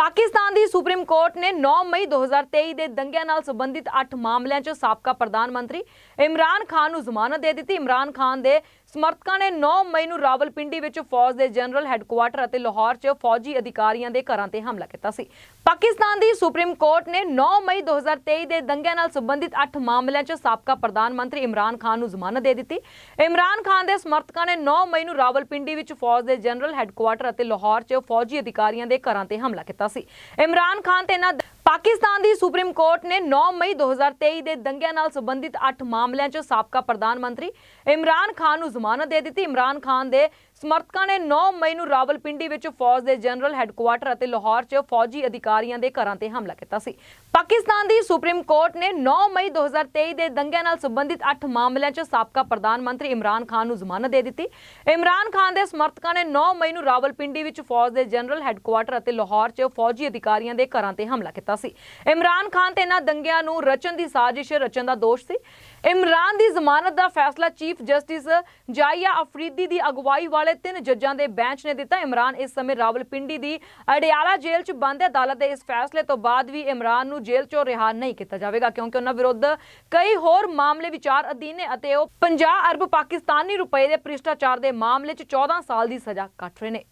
ਪਾਕਿਸਤਾਨ ਦੀ supreme court ਨੇ 9 ਮਈ 2023 ਦੇ ਦੰਗਿਆਂ ਨਾਲ ਸੰਬੰਧਿਤ 8 ਮਾਮਲਿਆਂ 'ਚ ਸਾਬਕਾ ਪ੍ਰਧਾਨ ਮੰਤਰੀ ਇਮਰਾਨ ਖਾਨ ਨੂੰ ਜ਼ਮਾਨਤ ਦੇ ਦਿੱਤੀ। ਇਮਰਾਨ ਖਾਨ ਦੇ ਸਮਰਥਕਾਂ ਨੇ 9 ਮਈ ਨੂੰ ਰਾਵਲਪਿੰਡੀ ਵਿੱਚ ਫੌਜ ਦੇ ਜਨਰਲ ਹੈੱਡਕੁਆਰਟਰ ਅਤੇ ਲਾਹੌਰ 'ਚ ਫੌਜੀ ਅਧਿਕਾਰੀਆਂ ਦੇ ਘਰਾਂ ਤੇ ਹਮਲਾ ਕੀਤਾ ਸੀ। ਪਾਕਿਸਤਾਨ ਦੀ ਸੁਪਰੀਮ ਕੋਰਟ ਨੇ 9 ਮਈ 2023 ਦੇ ਦੰਗਿਆਂ ਨਾਲ ਸੰਬੰਧਿਤ 8 ਮਾਮਲਿਆਂ 'ਚ ਸਾਬਕਾ ਪ੍ਰਧਾਨ ਮੰਤਰੀ ਇਮਰਾਨ ਖਾਨ ਨੂੰ ਜ਼ਮਾਨਤ ਦੇ ਦਿੱਤੀ। ਇਮਰਾਨ ਖਾਨ ਦੇ ਸਮਰਥਕਾਂ ਨੇ 9 ਮਈ ਨੂੰ ਰਾਵਲਪਿੰਡੀ ਵਿੱਚ ਫੌਜ ਦੇ ਜਨਰਲ ਹੈੱਡਕੁਆਰਟਰ ਅਤੇ ਲਾਹੌਰ 'ਚ ਫੌਜੀ ਅਧਿਕਾਰੀਆਂ ਦੇ ਘਰਾਂ ਤੇ ਹਮਲਾ ਕੀਤਾ ਸੀ। ਇਮਰਾਨ ਖਾਨ ਤੇ ਇਹਨਾਂ ਪਾਕਿਸਤਾਨ ਦੀ ਸੁਪਰੀਮ ਕੋਰਟ ਨੇ 9 ਮਈ 2023 ਦੇ ਦੰਗਿਆਂ ਨਾਲ ਸੰਬੰਧਿਤ 8 ਮਾਮਲਿਆਂ 'ਚ ਸਾਬਕਾ ਪ੍ਰਧਾਨ ਮੰਤਰੀ ਇਮਰਾਨ ਖਾਨ ਨੂੰ ਜ਼ਮਾਨਤ ਦੇ ਦਿੱਤੀ। ਇਮਰਾਨ ਖਾਨ ਦੇ ਸਮਰਥਕਾਂ ਨੇ 9 ਮਈ ਨੂੰ ਰਾਵਲਪਿੰਡੀ ਵਿੱਚ ਫੌਜ ਦੇ ਜਨਰਲ ਹੈੱਡਕੁਆਰਟਰ ਅਤੇ ਲਾਹੌਰ 'ਚ ਫੌਜੀ ਅਧਿਕਾਰੀਆਂ ਦੇ ਘਰਾਂ ਤੇ ਹਮਲਾ ਕੀਤਾ ਸੀ। ਪਾਕਿਸਤਾਨ ਦੀ ਸੁਪਰੀਮ ਕੋਰਟ ਨੇ 9 ਮਈ 2023 ਦੇ ਦੰਗਿਆਂ ਨਾਲ ਸੰਬੰਧਿਤ 8 ਮਾਮਲਿਆਂ 'ਚ ਸਾਬਕਾ ਪ੍ਰਧਾਨ ਮੰਤਰੀ ਇਮਰਾਨ ਖਾਨ ਨੂੰ ਜ਼ਮਾਨਤ ਦੇ ਦਿੱਤੀ। ਇਮਰਾਨ ਖਾਨ ਦੇ ਸਮਰਥਕਾਂ ਨੇ 9 ਮਈ ਨੂੰ ਰਾਵਲਪਿੰਡੀ ਵਿੱਚ ਫੌਜ ਦੇ ਜਨਰਲ ਹੈੱਡਕੁਆਰਟਰ ਅਤੇ ਲਾਹੌਰ 'ਚ ਫੌਜੀ ਅਧਿਕਾਰੀਆਂ ਦੇ ਘਰਾਂ ਤੇ ਹਮਲਾ ਕੀਤਾ ਸੀ। ਇਮਰਾਨ ਖਾਨ ਤੇ ਇਹਨਾਂ ਦੰਗਿਆਂ ਨੂੰ ਰਚਨ ਦੀ ਸਾਜ਼ਿਸ਼ ਰਚਨ ਦਾ ਦੋਸ਼ ਸੀ। ਇਮਰਾਨ ਦੀ ਜ਼ਮਾਨਤ ਦਾ ਫੈਸਲਾ ਚੀਫ ਜਸਟਿਸ ਜਾਇਆ ਅਫਰੀਦੀ ਦੀ ਅਗਵਾਈ ਵਾਲੇ ਤਿੰਨ ਜੱਜਾਂ ਦੇ ਬੈਂਚ ਨੇ ਦਿੱਤਾ। ਇਮਰਾਨ ਇਸ ਸਮੇਂ ਰਾਵਲਪਿੰਡੀ ਦੀ ਅਡਿਆਲਾ ਜੇਲ੍ਹ 'ਚ ਬੰਦ ਅਦਾਲਤ ਦੇ ਇਸ ਫੈਸਲੇ ਤੋਂ ਬਾਅਦ ਵੀ ਇਮਰਾਨ ਨੂੰ ਜੇਲ੍ਹ 'ਚੋਂ ਰਿਹਾ ਨਹੀਂ ਕੀਤਾ ਜਾਵੇਗਾ ਕਿਉਂਕਿ ਉਹਨਾਂ ਵਿਰੁੱਧ ਕਈ ਹੋਰ ਮਾਮਲੇ ਵਿਚਾਰ ਅਧੀਨ ਨੇ ਅਤੇ ਉਹ 50 ਅਰਬ ਪਾਕਿਸਤਾਨੀ ਰੁਪਏ ਦੇ ਭ੍ਰਿਸ਼ਟਾਚਾਰ ਦੇ ਮਾਮਲੇ 'ਚ 14 ਸਾਲ ਦੀ ਸਜ਼ਾ ਕੱਟ ਰਹੇ ਨੇ।